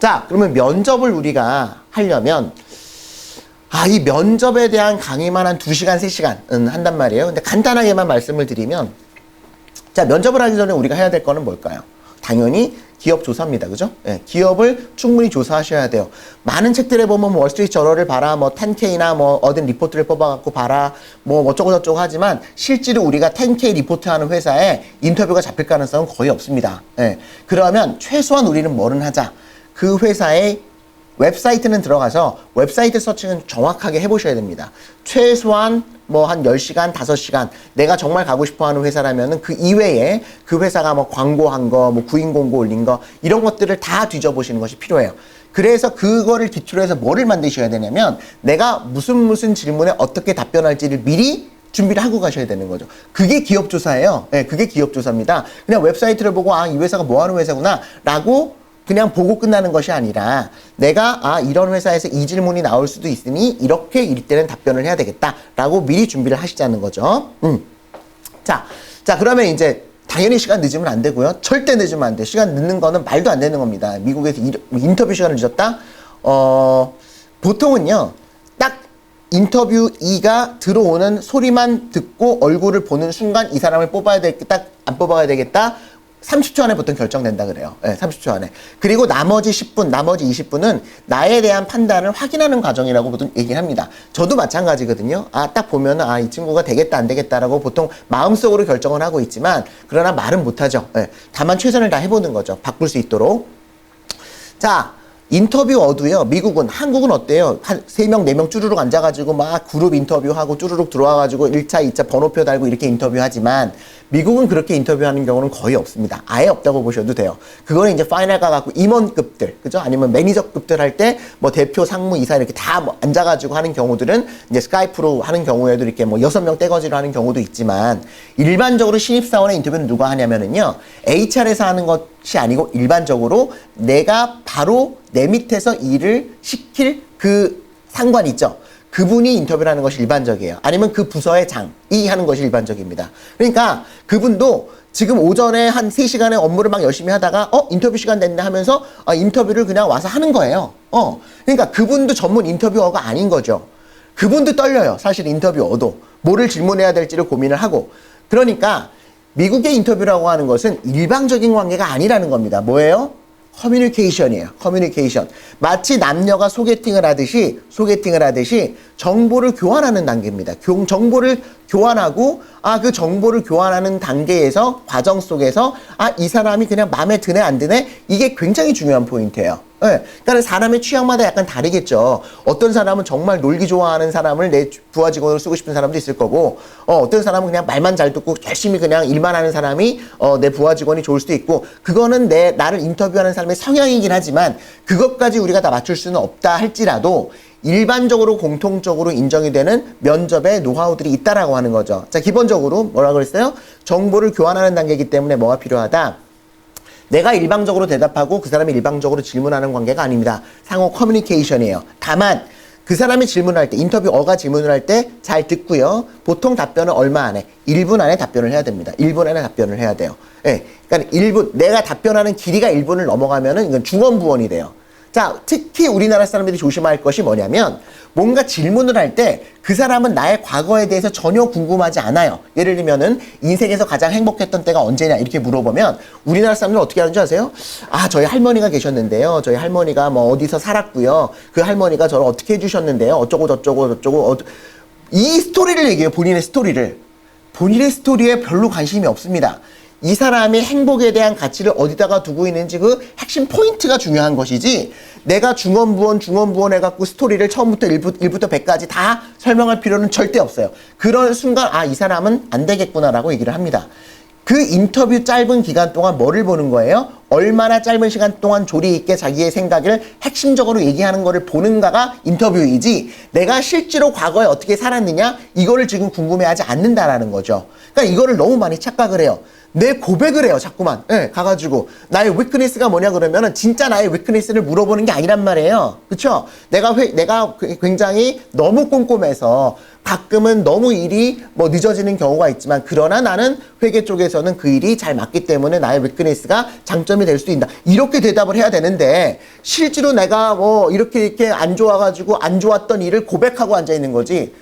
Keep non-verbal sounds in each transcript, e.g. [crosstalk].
자, 그러면 면접을 우리가 하려면 아, 이 면접에 대한 강의만 한 2시간, 3시간은 한단 말이에요. 근데 간단하게만 말씀을 드리면 자, 면접을 하기 전에 우리가 해야 될 거는 뭘까요? 당연히 기업 조사입니다. 그죠? 예, 기업을 충분히 조사하셔야 돼요. 많은 책들에 보면 뭐 월스트리트 저널을 봐라, 뭐 10K나 뭐 어딘 리포트를 뽑아갖고 봐라, 뭐 어쩌고 저쩌고 하지만 실제로 우리가 10K 리포트하는 회사에 인터뷰가 잡힐 가능성은 거의 없습니다. 예, 그러면 최소한 우리는 뭐는 하자. 그 회사의 웹사이트는 들어가서 웹사이트 서칭은 정확하게 해보셔야 됩니다. 최소한 뭐 한 10시간, 5시간 내가 정말 가고 싶어 하는 회사라면은 그 이외에 그 회사가 뭐 광고한 거, 뭐 구인 공고 올린 거 이런 것들을 다 뒤져보시는 것이 필요해요. 그래서 그거를 기초로 해서 뭐를 만드셔야 되냐면 내가 무슨 무슨 질문에 어떻게 답변할지를 미리 준비를 하고 가셔야 되는 거죠. 그게 기업 조사예요. 예, 그게 기업 조사입니다. 그냥 웹사이트를 보고 아, 이 회사가 뭐 하는 회사구나 라고 그냥 보고 끝나는 것이 아니라 내가 아 이런 회사에서 이 질문이 나올 수도 있으니 이렇게 이때는 답변을 해야 되겠다라고 미리 준비를 하시자는 거죠. 음. 자, 자 그러면 이제 당연히 시간 늦으면 안 되고요. 절대 늦으면 안 돼. 시간 늦는 거는 말도 안 되는 겁니다. 미국에서 이- 인터뷰 시간을 늦었다? 어, 보통은요. 딱 인터뷰 2가 들어오는 소리만 듣고 얼굴을 보는 순간 이 사람을 뽑아야 되겠다, 안 뽑아야 되겠다. 30초 안에 보통 결정된다 그래요. 예, 30초 안에. 그리고 나머지 10분, 나머지 20분은 나에 대한 판단을 확인하는 과정이라고 보통 얘기합니다. 저도 마찬가지거든요. 아, 딱 보면은 아, 이 친구가 되겠다, 안 되겠다라고 보통 마음속으로 결정을 하고 있지만 그러나 말은 못 하죠. 예, 다만 최선을 다 해 보는 거죠. 바꿀 수 있도록. 자, 인터뷰 어도요. 미국은 한국은 어때요? 한 세 명 네 명 쭈루룩 앉아가지고 막 그룹 인터뷰하고 쭈루룩 들어와가지고 1차, 2차 번호표 달고 이렇게 인터뷰하지만 미국은 그렇게 인터뷰하는 경우는 거의 없습니다. 아예 없다고 보셔도 돼요. 그거는 이제 파이널 가 갖고 임원급들, 그죠? 아니면 매니저급들 할 때 뭐 대표, 상무, 이사 이렇게 다 뭐 앉아가지고 하는 경우들은 이제 스카이프로 하는 경우에도 이렇게 뭐 여섯 명 떼거지로 하는 경우도 있지만 일반적으로 신입사원의 인터뷰는 누가 하냐면은요. HR에서 하는 것이 아니고 일반적으로 내가 바로 내 밑에서 일을 시킬 그 상관 있죠. 그분이 인터뷰를 하는 것이 일반적이에요. 아니면 그 부서의 장이 하는 것이 일반적입니다. 그러니까 그분도 지금 오전에 한 3시간의 업무를 막 열심히 하다가 어 인터뷰 시간 됐네 하면서 아, 인터뷰를 그냥 와서 하는 거예요. 어. 그러니까 그분도 전문 인터뷰어가 아닌 거죠. 그분도 떨려요. 사실 인터뷰어도 뭐를 질문해야 될지를 고민을 하고. 그러니까 미국의 인터뷰라고 하는 것은 일방적인 관계가 아니라는 겁니다. 뭐예요? 커뮤니케이션이에요. 커뮤니케이션. 마치 남녀가 소개팅을 하듯이 소개팅을 하듯이 정보를 교환하는 단계입니다. 교- 정보를 교환하고 아 그 정보를 교환하는 단계에서 과정 속에서 아 이 사람이 그냥 마음에 드네 안 드네 이게 굉장히 중요한 포인트예요. 예. 그러니까 사람의 취향마다 약간 다르겠죠. 어떤 사람은 정말 놀기 좋아하는 사람을 내 부하 직원으로 쓰고 싶은 사람도 있을 거고, 어, 어떤 사람은 그냥 말만 잘 듣고 열심히 그냥 일만 하는 사람이 어, 내 부하 직원이 좋을 수도 있고, 그거는 내 나를 인터뷰하는 사람의 성향이긴 하지만 그것까지 우리가 다 맞출 수는 없다 할지라도 일반적으로 공통적으로 인정이 되는 면접의 노하우들이 있다라고 하는 거죠. 자, 기본적으로 뭐라 그랬어요? 정보를 교환하는 단계이기 때문에 뭐가 필요하다? 내가 일방적으로 대답하고 그 사람이 일방적으로 질문하는 관계가 아닙니다. 상호 커뮤니케이션이에요. 다만 그 사람이 질문할 때 인터뷰어가 질문을 할 때 잘 듣고요. 보통 답변은 얼마 안에 1분 안에 답변을 해야 됩니다. 1분 안에 답변을 해야 돼요. 예. 그러니까 1분 내가 답변하는 길이가 1분을 넘어가면은 이건 중원부원이 돼요. 자, 특히 우리나라 사람들이 조심할 것이 뭐냐면 뭔가 질문을 할 때 그 사람은 나의 과거에 대해서 전혀 궁금하지 않아요. 예를 들면은 인생에서 가장 행복했던 때가 언제냐 이렇게 물어보면 우리나라 사람들은 어떻게 하는지 아세요? 아, 저희 할머니가 계셨는데요. 저희 할머니가 뭐 어디서 살았고요. 그 할머니가 저를 어떻게 해주셨는데요. 어쩌고 저쩌고 저쩌고 어, 이 스토리를 얘기해요. 본인의 스토리를. 본인의 스토리에 별로 관심이 없습니다. 이 사람의 행복에 대한 가치를 어디다가 두고 있는지 그 핵심 포인트가 중요한 것이지 내가 중원부원 중원부원 해갖고 스토리를 처음부터 1부, 1부터 100까지 다 설명할 필요는 절대 없어요. 그런 순간 아 이 사람은 안 되겠구나라고 얘기를 합니다. 그 인터뷰 짧은 기간 동안 뭐를 보는 거예요? 얼마나 짧은 시간 동안 조리 있게 자기의 생각을 핵심적으로 얘기하는 거를 보는가가 인터뷰이지 내가 실제로 과거에 어떻게 살았느냐 이거를 지금 궁금해하지 않는다라는 거죠. 그러니까 이거를 너무 많이 착각을 해요. 내 고백을 해요, 자꾸만. 예, 가가지고. 나의 위크니스가 뭐냐 그러면은 진짜 나의 위크니스를 물어보는 게 아니란 말이에요. 그쵸? 내가 회, 내가 굉장히 너무 꼼꼼해서 가끔은 너무 일이 뭐 늦어지는 경우가 있지만 그러나 나는 회계 쪽에서는 그 일이 잘 맞기 때문에 나의 위크니스가 장점이 될 수 있다. 이렇게 대답을 해야 되는데 실제로 내가 뭐 이렇게 이렇게 안 좋아가지고 안 좋았던 일을 고백하고 앉아 있는 거지.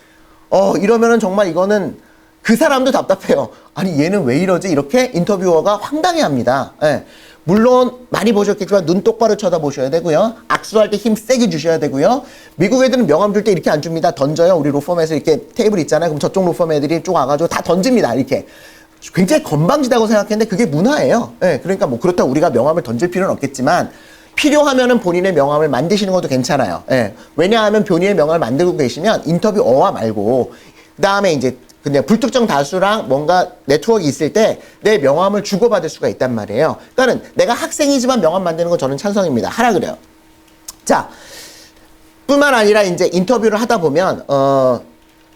어, 이러면은 정말 이거는 그 사람도 답답해요. 아니 얘는 왜 이러지? 이렇게 인터뷰어가 황당해 합니다. 예. 물론 많이 보셨겠지만 눈 똑바로 쳐다보셔야 되고요. 악수할 때 힘 세게 주셔야 되고요. 미국 애들은 명함 줄 때 이렇게 안 줍니다. 던져요. 우리 로펌에서 이렇게 테이블 있잖아요. 그럼 저쪽 로펌 애들이 쭉 와가지고 다 던집니다. 이렇게. 굉장히 건방지다고 생각했는데 그게 문화예요. 예. 그러니까 뭐 그렇다고 우리가 명함을 던질 필요는 없겠지만 필요하면은 본인의 명함을 만드시는 것도 괜찮아요. 예. 왜냐하면 본인의 명함을 만들고 계시면 인터뷰 어와 말고 그 다음에 이제 그냥 불특정 다수랑 뭔가 네트워크 있을 때 내 명함을 주고받을 수가 있단 말이에요. 그러니까는 내가 학생이지만 명함 만드는 거 저는 찬성입니다. 하라 그래요. 자, 뿐만 아니라 이제 인터뷰를 하다 보면 어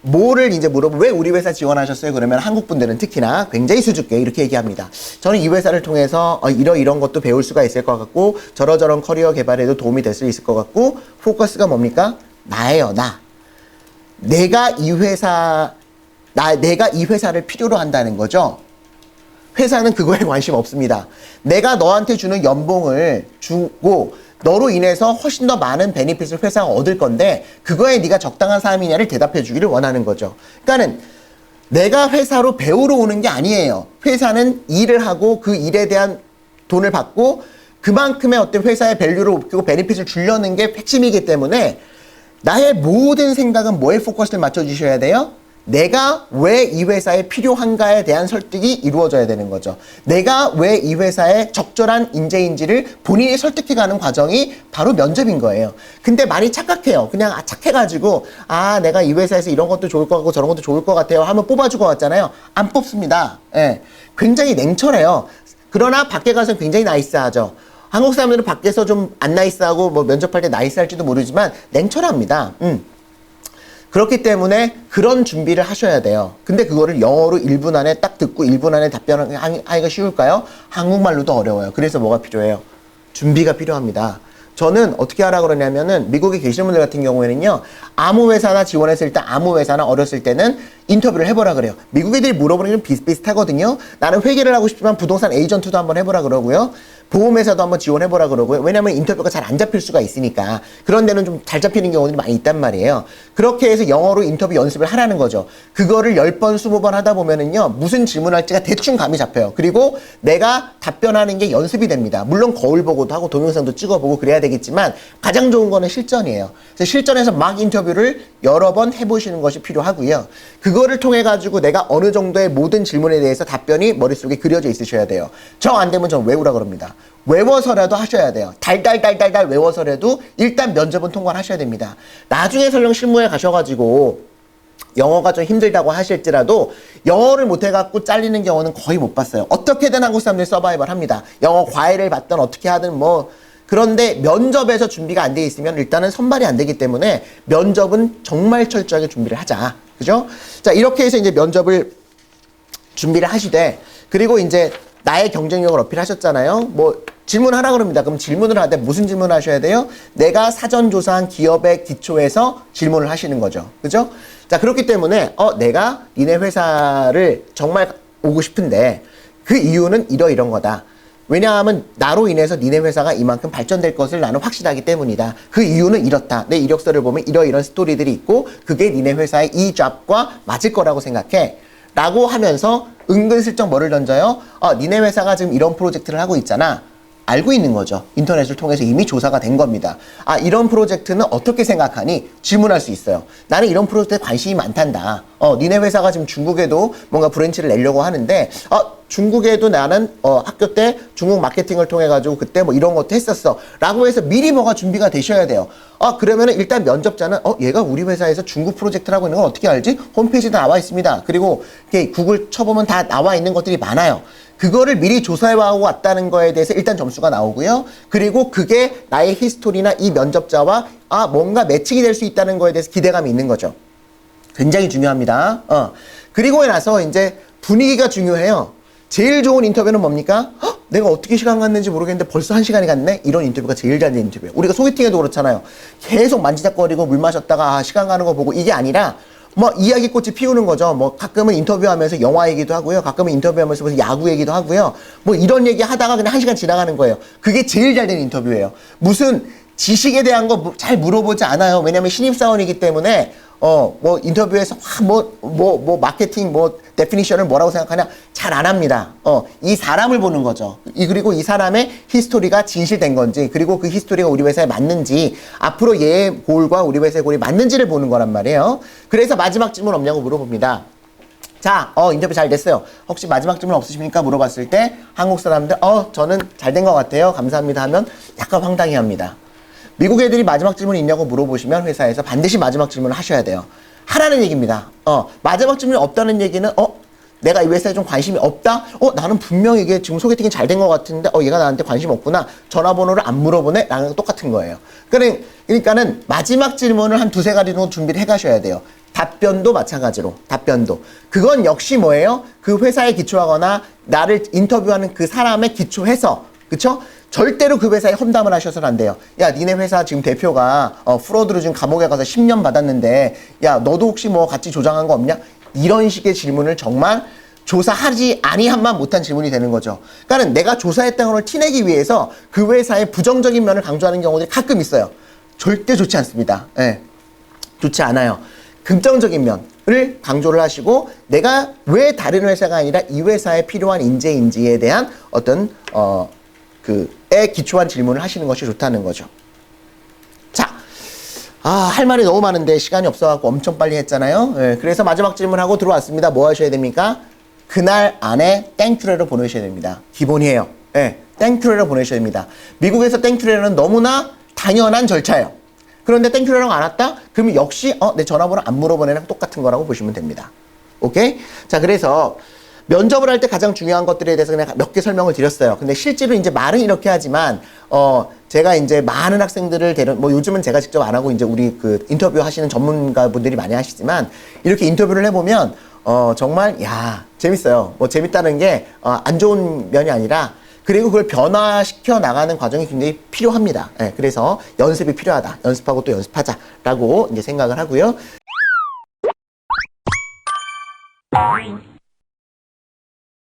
뭐를 이제 물어보 왜 우리 회사 지원하셨어요? 그러면 한국 분들은 특히나 굉장히 수줍게 이렇게 얘기합니다. 저는 이 회사를 통해서 어, 이러 이런 것도 배울 수가 있을 것 같고 저러 저런 커리어 개발에도 도움이 될 수 있을 것 같고 포커스가 뭡니까? 나예요, 나. 내가 이 회사 나 내가 이 회사를 필요로 한다는 거죠. 회사는 그거에 [laughs] 관심 없습니다. 내가 너한테 주는 연봉을 주고 너로 인해서 훨씬 더 많은 베니핏을 회사가 얻을 건데 그거에 네가 적당한 사람이냐를 대답해 주기를 원하는 거죠. 그러니까는 내가 회사로 배우러 오는 게 아니에요. 회사는 일을 하고 그 일에 대한 돈을 받고 그만큼의 어떤 회사의 밸류를 높이고 베니핏을 주려는 게 핵심이기 때문에 나의 모든 생각은 뭐에 포커스를 맞춰 주셔야 돼요? 내가 왜 이 회사에 필요한가에 대한 설득이 이루어져야 되는 거죠. 내가 왜 이 회사에 적절한 인재인지를 본인이 설득해가는 과정이 바로 면접인 거예요. 근데 많이 착각해요. 그냥 아, 착해가지고 아 내가 이 회사에서 이런 것도 좋을 것 같고 저런 것도 좋을 것 같아요 하면 뽑아주고 왔잖아요. 안 뽑습니다. 예. 굉장히 냉철해요. 그러나 밖에 가서 굉장히 나이스하죠. 한국 사람들은 밖에서 좀 안 나이스하고 뭐 면접할 때 나이스할지도 모르지만 냉철합니다. 음. 그렇기 때문에 그런 준비를 하셔야 돼요. 근데 그거를 영어로 1분 안에 딱 듣고 1분 안에 답변을 하기가 쉬울까요? 한국말로도 어려워요. 그래서 뭐가 필요해요? 준비가 필요합니다. 저는 어떻게 하라 그러냐면은 미국에 계시는 분들 같은 경우에는요 아무 회사나 지원했을 때 아무 회사나 어렸을 때는 인터뷰를 해보라 그래요. 미국 애들이 물어보는 게 비슷비슷하거든요. 나는 회계를 하고 싶지만 부동산 에이전트도 한번 해보라 그러고요. 보험회사도 한번 지원해보라 그러고요. 왜냐면 인터뷰가 잘 안 잡힐 수가 있으니까. 그런 데는 좀 잘 잡히는 경우들이 많이 있단 말이에요. 그렇게 해서 영어로 인터뷰 연습을 하라는 거죠. 그거를 10번 20번 하다 보면은요 무슨 질문할지가 대충 감이 잡혀요. 그리고 내가 답변하는 게 연습이 됩니다. 물론 거울 보고도 하고 동영상도 찍어보고 그래야 되겠지만 가장 좋은 거는 실전이에요. 그래서 실전에서 막 인터뷰를 여러 번 해보시는 것이 필요하고요. 그거 를 통해 가지고 내가 어느 정도의 모든 질문에 대해서 답변이 머릿속에 그려져 있으셔야 돼요. 정안 되면 전 외우라 그럽니다. 외워서라도 하셔야 돼요. 달달달달달 외워서라도 일단 면접은 통과를 하셔야 됩니다. 나중에 설령 실무에 가셔가지고 영어가 좀 힘들다고 하실지라도 영어를 못해갖고 잘리는 경우는 거의 못 봤어요. 어떻게든 한국 사람들이 서바이벌 합니다. 영어 과외를 받든 어떻게 하든 뭐 그런데 면접에서 준비가 안 돼 있으면 일단은 선발이 안 되기 때문에 면접은 정말 철저하게 준비를 하자. 그죠? 자, 이렇게 해서 이제 면접을 준비를 하시되 그리고 이제 나의 경쟁력을 어필하셨잖아요. 뭐 질문하라 그럽니다. 그럼 질문을 하되 무슨 질문을 하셔야 돼요? 내가 사전 조사한 기업의 기초에서 질문을 하시는 거죠. 그죠? 자, 그렇기 때문에 어 내가 니네 회사를 정말 오고 싶은데 그 이유는 이러 이런 거다. 왜냐하면 나로 인해서 니네 회사가 이만큼 발전될 것을 나는 확신하기 때문이다. 그 이유는 이렇다. 내 이력서를 보면 이러이런 스토리들이 있고 그게 니네 회사의 이 잡과 맞을 거라고 생각해. 라고 하면서 은근슬쩍 뭐를 던져요? 어, 니네 회사가 지금 이런 프로젝트를 하고 있잖아. 알고 있는 거죠. 인터넷을 통해서 이미 조사가 된 겁니다. 아, 이런 프로젝트는 어떻게 생각하니? 질문할 수 있어요. 나는 이런 프로젝트에 관심이 많단다. 어, 니네 회사가 지금 중국에도 뭔가 브랜치를 내려고 하는데, 어, 중국에도 나는 어, 학교 때 중국 마케팅을 통해 가지고 그때 뭐 이런 것도 했었어. 라고 해서 미리 뭐가 준비가 되셔야 돼요. 아, 그러면은 일단 면접자는 어, 얘가 우리 회사에서 중국 프로젝트를 하고 있는 건 어떻게 알지? 홈페이지에 나와 있습니다. 그리고 이렇게 구글 쳐보면 다 나와 있는 것들이 많아요. 그거를 미리 조사해와 왔다는 거에 대해서 일단 점수가 나오고요. 그리고 그게 나의 히스토리나 이 면접자와 아, 뭔가 매칭이 될 수 있다는 거에 대해서 기대감이 있는 거죠. 굉장히 중요합니다. 어. 그리고 나서 이제 분위기가 중요해요. 제일 좋은 인터뷰는 뭡니까? 헉, 내가 어떻게 시간 갔는지 모르겠는데 벌써 한 시간이 갔네? 이런 인터뷰가 제일 잘 되는 인터뷰예요. 우리가 소개팅에도 그렇잖아요. 계속 만지작거리고 물 마셨다가 아, 시간 가는 거 보고 이게 아니라 뭐 이야기꽃이 피우는 거죠. 뭐 가끔은 인터뷰하면서 영화 얘기도 하고요. 가끔은 인터뷰하면서 무슨 야구 얘기도 하고요. 뭐 이런 얘기 하다가 그냥 한 시간 지나가는 거예요. 그게 제일 잘 되는 인터뷰예요. 무슨 지식에 대한 거 잘 물어보지 않아요. 왜냐면 신입사원이기 때문에 어, 뭐, 인터뷰에서, 와, 뭐, 뭐, 뭐, 마케팅, 뭐, 데피니션을 뭐라고 생각하냐? 잘 안 합니다. 어, 이 사람을 보는 거죠. 이, 그리고 이 사람의 히스토리가 진실된 건지, 그리고 그 히스토리가 우리 회사에 맞는지, 앞으로 얘의 골과 우리 회사의 골이 맞는지를 보는 거란 말이에요. 그래서 마지막 질문 없냐고 물어봅니다. 자, 어, 인터뷰 잘 됐어요. 혹시 마지막 질문 없으십니까? 물어봤을 때, 한국 사람들, 어, 저는 잘 된 것 같아요. 감사합니다 하면 약간 황당해 합니다. 미국 애들이 마지막 질문 있냐고 물어보시면 회사에서 반드시 마지막 질문을 하셔야 돼요. 하라는 얘기입니다. 어, 마지막 질문이 없다는 얘기는, 어, 내가 이 회사에 좀 관심이 없다? 어, 나는 분명히 이게 지금 소개팅이 잘 된 것 같은데, 어, 얘가 나한테 관심 없구나. 전화번호를 안 물어보네? 라는 거 똑같은 거예요. 그러니까, 그러니까는 마지막 질문을 한 두세 가지 정도 준비를 해 가셔야 돼요. 답변도 마찬가지로, 답변도. 그건 역시 뭐예요? 그 회사에 기초하거나 나를 인터뷰하는 그 사람에 기초해서, 그쵸? 절대로 그 회사에 험담을 하셔서는 안 돼요. 야, 니네 회사 지금 대표가 어, 프로드로 지금 감옥에 가서 10년 받았는데, 야, 너도 혹시 뭐 같이 조장한 거 없냐? 이런 식의 질문을 정말 조사하지 아니한만 못한 질문이 되는 거죠. 그러니까 내가 조사했다는 걸 티내기 위해서 그 회사의 부정적인 면을 강조하는 경우들이 가끔 있어요. 절대 좋지 않습니다. 예. 좋지 않아요. 긍정적인 면을 강조를 하시고 내가 왜 다른 회사가 아니라 이 회사에 필요한 인재인지에 대한 어떤 어 그에 기초한 질문을 하시는 것이 좋다는 거죠. 자, 아, 할 말이 너무 많은데 시간이 없어갖고 엄청 빨리 했잖아요. 예, 그래서 마지막 질문하고 들어왔습니다. 뭐 하셔야 됩니까? 그날 안에 땡큐레를 보내셔야 됩니다. 기본이에요. 예, 땡큐레를 보내셔야 됩니다. 미국에서 땡큐레는 너무나 당연한 절차예요. 그런데 땡큐레랑 안 왔다? 그러면 역시 어, 내 전화번호 안 물어보내랑 똑같은 거라고 보시면 됩니다. 오케이? 자, 그래서 면접을 할 때 가장 중요한 것들에 대해서 그냥 몇 개 설명을 드렸어요. 근데 실제로 이제 말은 이렇게 하지만 어 제가 이제 많은 학생들을 데려 뭐 요즘은 제가 직접 안 하고 이제 우리 그 인터뷰 하시는 전문가분들이 많이 하시지만 이렇게 인터뷰를 해 보면 어 정말 야, 재밌어요. 뭐 재밌다는 게, 어, 안 좋은 면이 아니라 그리고 그걸 변화시켜 나가는 과정이 굉장히 필요합니다. 예, 그래서 연습이 필요하다. 연습하고 또 연습하자라고 이제 생각을 하고요.